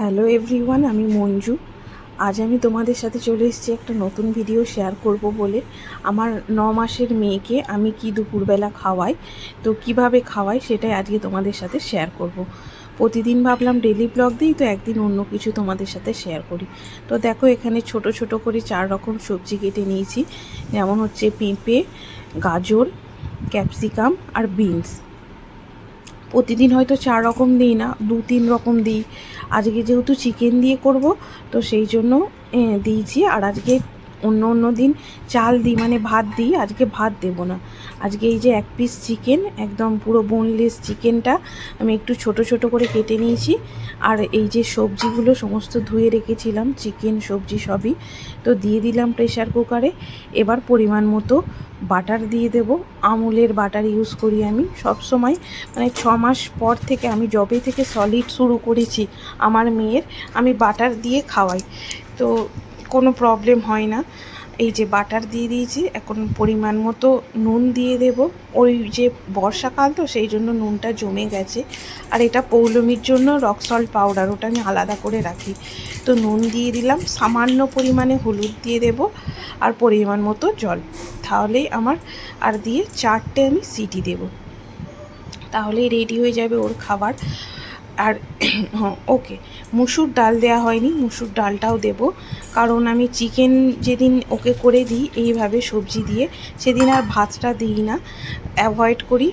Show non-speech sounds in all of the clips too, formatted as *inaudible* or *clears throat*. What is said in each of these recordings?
Hello everyone, আমি মঞ্জু। আজ আমি তোমাদের সাথে চলে এসেছি একটা নতুন ভিডিও শেয়ার করব বলে। আমার ন মাসের মেয়েকে আমি কি দুপুরবেলা খাওয়াই, তো কীভাবে খাওয়াই সেটাই আজকে তোমাদের সাথে শেয়ার করব। প্রতিদিন ভাবলাম ডেলি ব্লগ দিই, তো একদিন অন্য কিছু তোমাদের সাথে শেয়ার করি। তো দেখো, এখানে ছোট ছোট করে চার রকম সবজি কেটে নিয়েছি। যেমন হচ্ছে পেঁপে, গাজর, ক্যাপসিকাম আর বিনস। প্রতিদিন হয়তো চার রকম দিই না, দু তিন রকম দিই। আজকে যেহেতু চিকেন দিয়ে করব, তো সেই জন্য দিয়েছি। আর আজকে অন্য অন্য দিন চাল দিই মানে ভাত দিই, আজকে ভাত দেবো না। আজকে এই যে এক পিস চিকেন একদম পুরো বোনলেস চিকেনটা আমি একটু ছোট ছোট করে কেটে নিয়েছি। আর এই যে সবজিগুলো সমস্ত ধুয়ে রেখেছিলাম চিকেন সবজি সবই, তো দিয়ে দিলাম প্রেশার কুকারে এবার পরিমাণ মতো বাটার দিয়ে দেব। আমুলের বাটার ইউজ করি আমি সব সময় মানে ছ মাস পর থেকে আমি জবে থেকে সলিড শুরু করেছি আমার মেয়ের, আমি বাটার দিয়ে খাওয়াই। তো কোনো প্রবলেম হয় না। এই যে বাটার দিয়ে দিয়েছি, এখন পরিমাণ মতো নুন দিয়ে দেব। ওই যে বর্ষাকাল তো, সেই জন্য নুনটা জমে গেছে। আর এটা পৌলমির জন্য রক সল্ট পাউডার ওটা আমি আলাদা করে রাখি। তো নুন দিয়ে দিলাম, সামান্য পরিমাণে হলুদ দিয়ে দেব আর পরিমাণ মতো জল। তাহলেই আমার আর দিয়ে চারটে আমি সিটি দেব। তাহলেই রেডি হয়ে যাবে ওর খাবার। আর *clears throat* ওকে মুসুর ডাল দেওয়া হয়নি, মুসুর ডালটাও দেব। কারণ আমি চিকেন যেদিন ওকে করে দিই এইভাবে সবজি দিয়ে, সেদিন আর ভাতটা দিই না অ্যাভয়েড করি।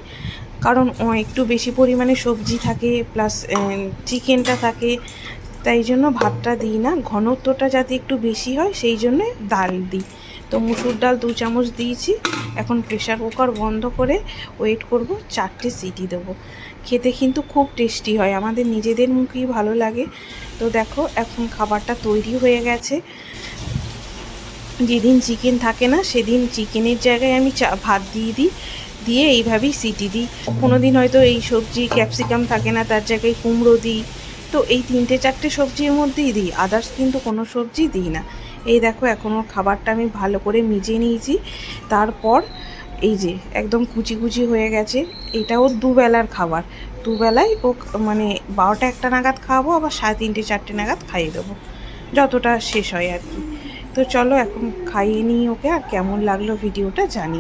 কারণ একটু বেশি পরিমাণে সবজি থাকে প্লাস চিকেনটা থাকে, তাই জন্য ভাতটা দিই না। ঘনত্বটা যাতে একটু বেশি হয়, সেই জন্যে ডাল দিই। তো মুসুর ডাল দু চামচ দিয়েছি। এখন প্রেশার কুকার বন্ধ করে ওয়েট করব, চারটে সিটি দেবো। খেতে কিন্তু খুব টেস্টি হয়, আমাদের নিজেদের মুখেই ভালো লাগে। তো দেখো, এখন খাবারটা তৈরি হয়ে গেছে। যেদিন চিকেন থাকে না, সেদিন চিকেনের জায়গায় আমি চা, ভাত দিয়ে দিই, দিয়ে এইভাবেই সিটি দিই। কোনো দিন হয়তো এই সবজি ক্যাপসিকাম থাকে না, তার জায়গায় কুমড়ো দিই। তো এই তিনটে চারটে সবজির মধ্যেই দিই আদার্স কিন্তু কোনো সবজি দিই না। এই দেখো, এখন ওর খাবারটা আমি ভালো করে মিজে নিয়েছি। তারপর এই যে, একদম কুচি কুচি হয়ে গেছে। এটা ওর দুবেলার খাবার। দুবেলায় ও মানে বারোটা একটা নাগাদ খাওয়াবো, আবার সাড়ে তিনটে, চারটে নাগাদ খাইয়ে দেবো। যতটা শেষ হয় আর কি। তো চলো, এখন খাইয়ে নিই ওকে, আর কেমন লাগল ভিডিওটা জানি।